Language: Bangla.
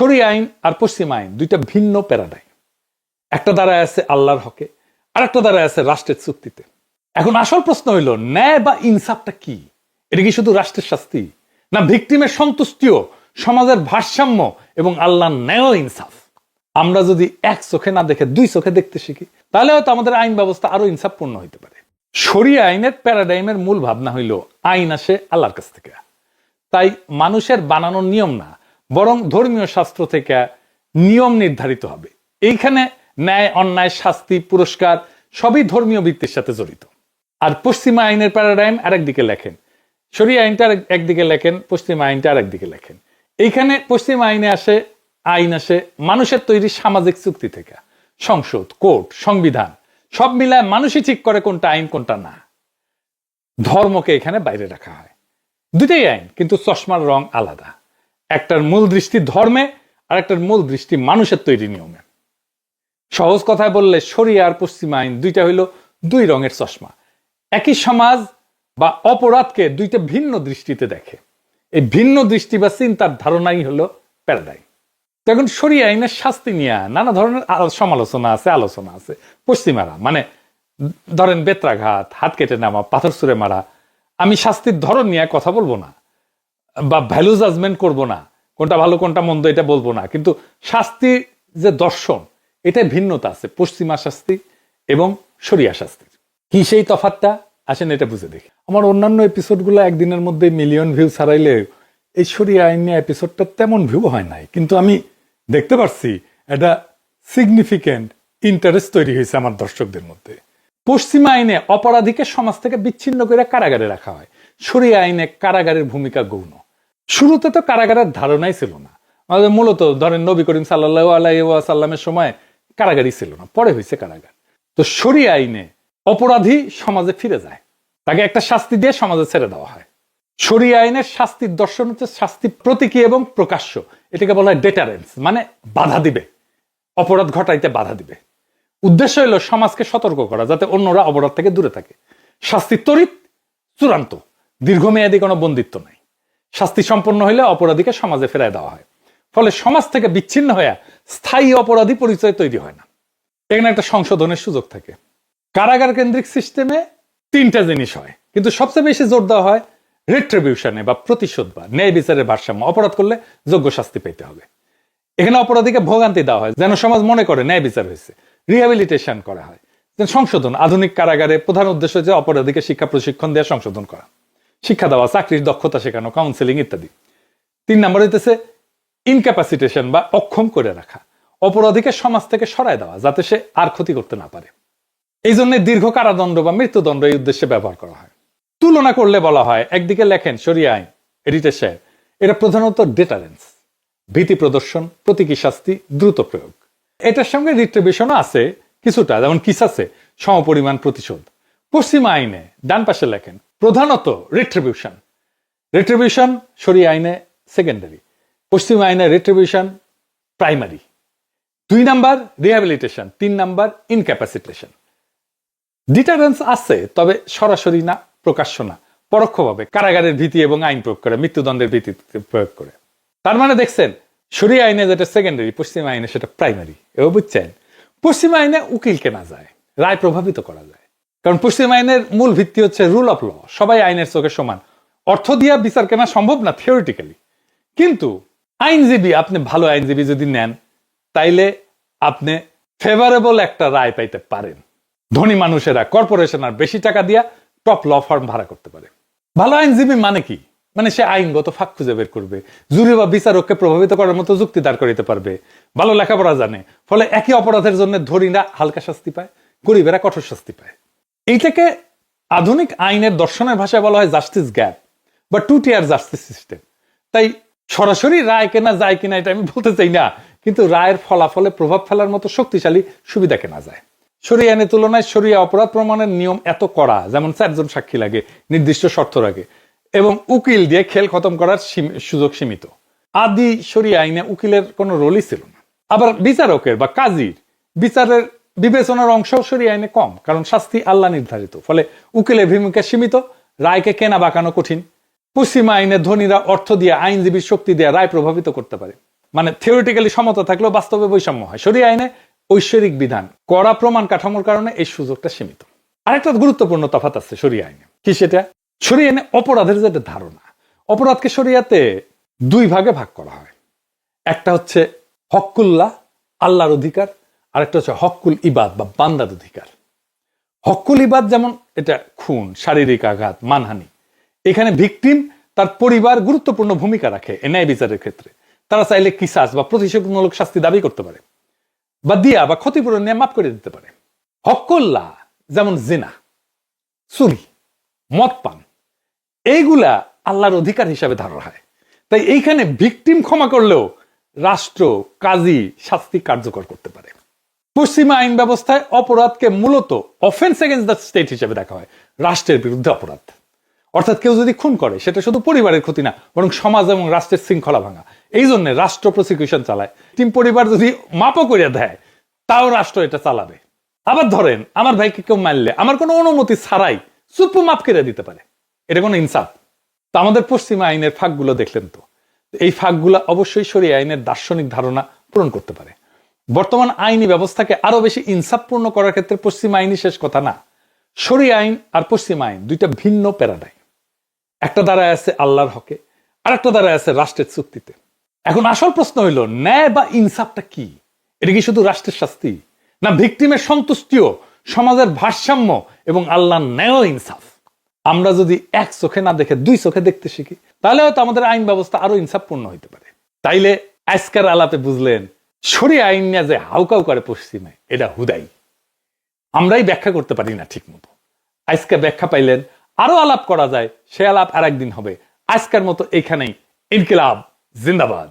শরী আইন আর পশ্চিম আইন, দুইটা ভিন্ন প্যারাডাইম। একটা দ্বারায় আছে আল্লাহর হকে, আর একটা দ্বারায় আছে রাষ্ট্রের চুক্তিতে। এখন আসল প্রশ্ন হইল, ন্যায় বা ইনসাফটা কি? এটা কি শুধু রাষ্ট্রের শাস্তি? না ভিকটিমের সন্তুষ্টিও, সমাজের ভারসাম্য এবং আল্লাহর ন্যায় ইনসাফ? আমরা যদি এক চোখে না দেখে দুই চোখে দেখতে শিখি, তাহলে হয়তো আমাদের আইন ব্যবস্থা আরও ইনসাফপূর্ণ হইতে পারে। শরিয়া আইনের প্যারাডাইমের মূল ভাবনা হইল, আইন আসে আল্লাহর কাছ থেকে। তাই মানুষের বানানোর নিয়ম না বরং ধর্মীয় শাস্ত্র থেকে নিয়ম নির্ধারিত হবে। এইখানে ন্যায়, অন্যায়, শাস্তি, পুরস্কার সবই ধর্মীয় বৃত্তির সাথে জড়িত। আর পশ্চিমা আইনের প্যারাডাইম আরেকদিকে লেখেন। শরিয়া আইনটা একদিকে লেখেন, পশ্চিমা আইনটা আরেকদিকে লেখেন। এইখানে পশ্চিম আইনে আসে, আইন আসে মানুষের তৈরি সামাজিক চুক্তি থেকে। সংসদ, কোর্ট, সংবিধান, সব মিলায় মানুষই ঠিক করে কোনটা আইন, কোনটা না। ধর্মকে এখানে বাইরে রাখা হয়। দুটাই আইন, কিন্তু চশমার রং আলাদা। একটার মূল দৃষ্টি ধর্মে আর একটার মূল দৃষ্টি মানুষের তৈরি নিয়মে। সহজ কথায় বললে শরিয়া আর পশ্চিমা আইন দুইটা হইল দুই রঙের চশমা। একই সমাজ বা অপরাধকে দুইটা ভিন্ন দৃষ্টিতে দেখে। এই ভিন্ন দৃষ্টি বা চিন্তার ধারণাই হলো প্যারাডাইম। তখন শরিয়া আইনের শাস্তি নিয়ে নানা ধরনের সমালোচনা আছে, আলোচনা আছে। পশ্চিমারা মানে ধরেন বেত্রাঘাত, হাত কেটে নেওয়া, পাথর সুরে মারা, আমি শাস্তির ধরন নিয়ে কথা বলব না। বা ভ্যালু জাজমেন্ট করব না। কোনটা ভালো, কোনটা মন্দ, এটা বলব না। কিন্তু শাস্তি যে দর্শন এটা ভিন্নতা আছে, পশ্চিমা শাস্তি এবং সরিয়া শাস্তির কি সেই তফাতটা আসেন এটা বুঝে দেখি। আমার অন্যান্য এপিসোডগুলো একদিনের মধ্যে মিলিয়ন ভিউ ছাড়াইলে এই সরিয়া আইন নিয়ে এপিসোডটা তেমন ভিউ হয় নাই। কিন্তু আমি দেখতে পারছি এটা সিগনিফিক্যান্ট ইন্টারেস্ট তৈরি হয়েছে আমার দর্শকদের মধ্যে। পশ্চিমা আইনে অপরাধীকে সমাজ থেকে বিচ্ছিন্ন করে কারাগারে রাখা হয়। শরিয়া আইনে কারাগারের ভূমিকা গৌণ। শুরুতে তো কারাগারের ধারণাই ছিল না। আমাদের মূলত ধরেন নবী করিম সাল্লাহ আলাইসাল্লামের সময় কারাগারই ছিল না, পরে হয়েছে কারাগার। তো শরিয়া আইনে অপরাধী সমাজে ফিরে যায়। তাকে একটা শাস্তি দিয়ে সমাজে ছেড়ে দেওয়া হয়। শরিয়া আইনের শাস্তির দর্শন হচ্ছে শাস্তি প্রতীকী এবং প্রকাশ্য। এটাকে বলা হয় ডেটারেন্স মানে বাধা দিবে। অপরাধ ঘটাইতে বাধা দিবে। উদ্দেশ্য হলো সমাজকে সতর্ক করা, যাতে অন্যরা অপরাধ থেকে দূরে থাকে। শাস্তি তরিত চূড়ান্ত। দীর্ঘমেয়াদী কোনো বন্দিত্ব নাই। শাস্তি সম্পন্ন হলে অপরাধীকে সমাজে ফেরায় দেওয়া হয়। ফলে সমাজ থেকে বিচ্ছিন্ন হয়ে স্থায়ী অপরাধী পরিচয় তৈরি হয় না। এখানে একটা সংশোধনের সুযোগ থাকে। কারাগার কেন্দ্রিক সিস্টেমে তিনটা জিনিস হয়। কিন্তু সবচেয়ে বেশি জোর দেওয়া হয় রেট্রিবিউশনে বা প্রতিশোধ বা ন্যায় বিচারের ভারসাম্য। অপরাধ করলে যোগ্য শাস্তি পেতে হবে। এখানে অপরাধীকে ভোগান্তি দেওয়া হয়। যেন সমাজ মনে করে ন্যায় বিচার হয়েছে। রিহ্যাবিলিটেশন করা হয়। সংশোধন, আধুনিক কারাগারে প্রধান উদ্দেশ্য যে অপরাধীকে শিক্ষা প্রশিক্ষণ দেওয়া, সংশোধন করা। শিক্ষা দেওয়া, চাকরির দক্ষতা শেখানো কাউন্সেলিং ইত্যাদি। তিন নম্বর হইতেছে ইনক্যাপাসিটেশন বা অক্ষম করে রাখা, অপরাধীকে সমাজ থেকে সরায় দেওয়া, যাতে সে আর ক্ষতি করতে না পারে। এই জন্য দীর্ঘ কারাদণ্ড বা মৃত্যুদণ্ড এই উদ্দেশ্যে ব্যবহার করা হয়। তুলনা করলে বলা হয়, একদিকে লেখেন শরিয়া আইন, এডিটর সাহেব এটা প্রধানত ডেটারেন্স ভীতি প্রদর্শন, প্রতীকী শাস্তি, দ্রুত প্রয়োগ। এটার সঙ্গে রিট্রিবিউশনও আছে, কিছুটা, যেমন কিস আছে, সমপরিমাণ প্রতিশোধ। পশ্চিমা আইনে ডান পাশে লেখেন প্রধানত রিট্রিবিউশন রিট্রিবিউশন শরিয়া আইনে সেকেন্ডারি পশ্চিমা আইনে রিট্রিবিউশন প্রাইমারি দুই নাম্বার রিহ্যাবিলিটেশন তিন নাম্বার ইনক্যাপাসিটেশন ডিটারেন্স আছে, তবে সরাসরি না, প্রকাশ্য না, পরোক্ষভাবে কারাগারের ভীতি এবং আইন প্রয়োগ করে, মৃত্যুদণ্ডের ভীতি প্রয়োগ করে। তার মানে দেখছেন শরীয় আইনে যেটা সেকেন্ডারি পশ্চিম আইনে সেটা প্রাইমারি এও বুঝছেন? পশ্চিম আইনে উকিল কেনা যায়, রায় প্রভাবিত করা যায়। কারণ পশ্চিম আইনের মূল ভিত্তি হচ্ছে রুল অফ ল সবাই আইনের চোখে সমান। অর্থ দিয়া বিচার কেনা সম্ভব না থিওরিটিক্যালি কিন্তু আইনজীবী, আপনি ভালো আইনজীবী যদি নেন, তাইলে আপনি ফেভারেবল একটা রায় পাইতে পারেন। ধনী মানুষেরা কর্পোরেশন আর বেশি টাকা দিয়া টপ ল ফার্ম ভাড়া করতে পারে। ভালো আইনজীবী মানে কি? মানে সে আইনগত ফাঁক খুঁজে বের করবে। জুরি বা বিচারককে প্রভাবিত করার মতো যুক্তি দাঁড় করিতে পারবে। ভালো লেখাপড়া জানে। ফলে একই অপরাধের জন্য ধনীরা হালকা শাস্তি পায়, গরিবেরা কঠোর শাস্তি পায়। এইটাকে আধুনিক আইনের দর্শনের ভাষায় বলা হয় জাস্টিস গ্যাপ বা টু টিয়ার জাস্টিস সিস্টেম তাই সরাসরি রায় কেনা যায় কিনা এটা আমি বলতে চাই না, কিন্তু রায়ের ফলাফলে প্রভাব ফেলার মতো শক্তিশালী সুবিধা কেনা যায়। সরিয়া আইনের তুলনায় সরিয়া অপরাধ প্রমাণের নিয়ম এত কড়া, যেমন চারজন সাক্ষী লাগে, নির্দিষ্ট শর্ত লাগে, এবং উকিল দিয়ে খেল খতম করার সুযোগ সীমিত। আদি সরিয়া আইনে উকিলের কোনো রোলই ছিল না। আবার বিচারকের বা কাজীর বিচারের বিবেচনার অংশ আইনে কম, কারণ শাস্তি আল্লাহ নির্ধারিত। ফলে উকিলের ভূমিকা সীমিত, রায়কে কেনা বাঁকানো কঠিন। পশ্চিমা আইনে ধনীরা অর্থ দিয়ে আইনজীবীর শক্তি দিয়ে রায় প্রভাবিত করতে পারে। মানে থিওরিটিক্যালি সমতা থাকলেও বাস্তবে বৈষম্য হয়। শরীয় আইনে ঐশ্বরিক বিধান, কড়া প্রমাণ কাঠামোর কারণে এই সুযোগটা সীমিত। আরেকটা গুরুত্বপূর্ণ তফাত আছে শরীয় আইনে। কি সেটা? শরীয় আইনে অপরাধের যেটা ধারণা, অপরাধকে শরিয়াতে দুই ভাগে ভাগ করা হয়। একটা হচ্ছে হকুল্লাহ, আল্লাহর অধিকার আর একটা হচ্ছে হকুল ইবাদ বা বান্দার অধিকার। হকুল ইবাদ যেমন এটা খুন, শারীরিক আঘাত, মানহানি। এখানে ভিকটিম তার পরিবার গুরুত্বপূর্ণ ভূমিকা রাখে ন্যায় বিচারের ক্ষেত্রে। তারা চাইলে কিসাস বা প্রতিশোধমূলক শাস্তি দাবি করতে পারে বা দিয়া বা ক্ষতিপূরণ নিয়ে মাফ করে দিতে পারে। হকুল্লাহ যেমন জিনা, চুরি মদ পান এইগুলা আল্লাহর অধিকার হিসাবে ধরা হয়। তাই এইখানে ভিকটিম ক্ষমা করলেও রাষ্ট্র, কাজী শাস্তি কার্যকর করতে পারে। পশ্চিমা আইন ব্যবস্থায় অপরাধকে মূলত অফেন্স এগেন্স্ট দ্য স্টেট হিসেবে দেখা হয়, রাষ্ট্রের বিরুদ্ধে অপরাধ। অর্থাৎ কেউ যদি খুন করে, সেটা শুধু পরিবারের ক্ষতি না, বরং সমাজ এবং রাষ্ট্রের শৃঙ্খলা ভাঙা। এই জন্য রাষ্ট্র প্রসিকিউশন চালায়। টিম পরিবার যদি মাপও করে দেয়, তাও রাষ্ট্র এটা চালাবে। আবার ধরেন, আমার ভাইকে কেউ মারলে, আমার কোনো অনুমতি ছাড়াই চুপ মাপ করে দিতে পারে। এটা কোনো ইনসাফ। তো আমাদের পশ্চিমা আইনের ফাঁকগুলো দেখলেন তো। এই ফাঁকগুলো অবশ্যই সরিয়ে আইনের দার্শনিক ধারণা পূরণ করতে পারে। বর্তমান আইনি ব্যবস্থাকে আরও বেশি ইনসাফপূর্ণ করার ক্ষেত্রে পশ্চিম আইনই শেষ কথা না। সরি আইন আর পশ্চিম আইন দুইটা ভিন্ন প্যারাডাইম। একটা দ্বারায় আছে আল্লাহর হকে, আর একটা দ্বারায় আছে রাষ্ট্রের চুক্তিতে। এখন আসল প্রশ্ন হইল, ন্যায় বা ইনসাফটা কি? এটা কি শুধু রাষ্ট্রের শাস্তি? না ভিকটিমের সন্তুষ্টিও, সমাজের ভারসাম্য এবং আল্লাহর ন্যায় ইনসাফ? আমরা যদি এক চোখে না দেখে দুই চোখে দেখতে শিখি, তাহলে হয়তো আমাদের আইন ব্যবস্থা আরও ইনসাফপূর্ণ হইতে পারে। তাইলে আজকের আলাপে বুঝলেন সরি আইন না যে হাউকাউ করে পশ্চিমে, এটা হুদাই। আমরাই ব্যাখ্যা করতে পারি না ঠিক মতো আজকে ব্যাখ্যা পাইলেন, আরও আলাপ করা যায়, সে আলাপ আর একদিন হবে। আজকের মতো এখানেই। ইনকিলাব, জিন্দাবাদ।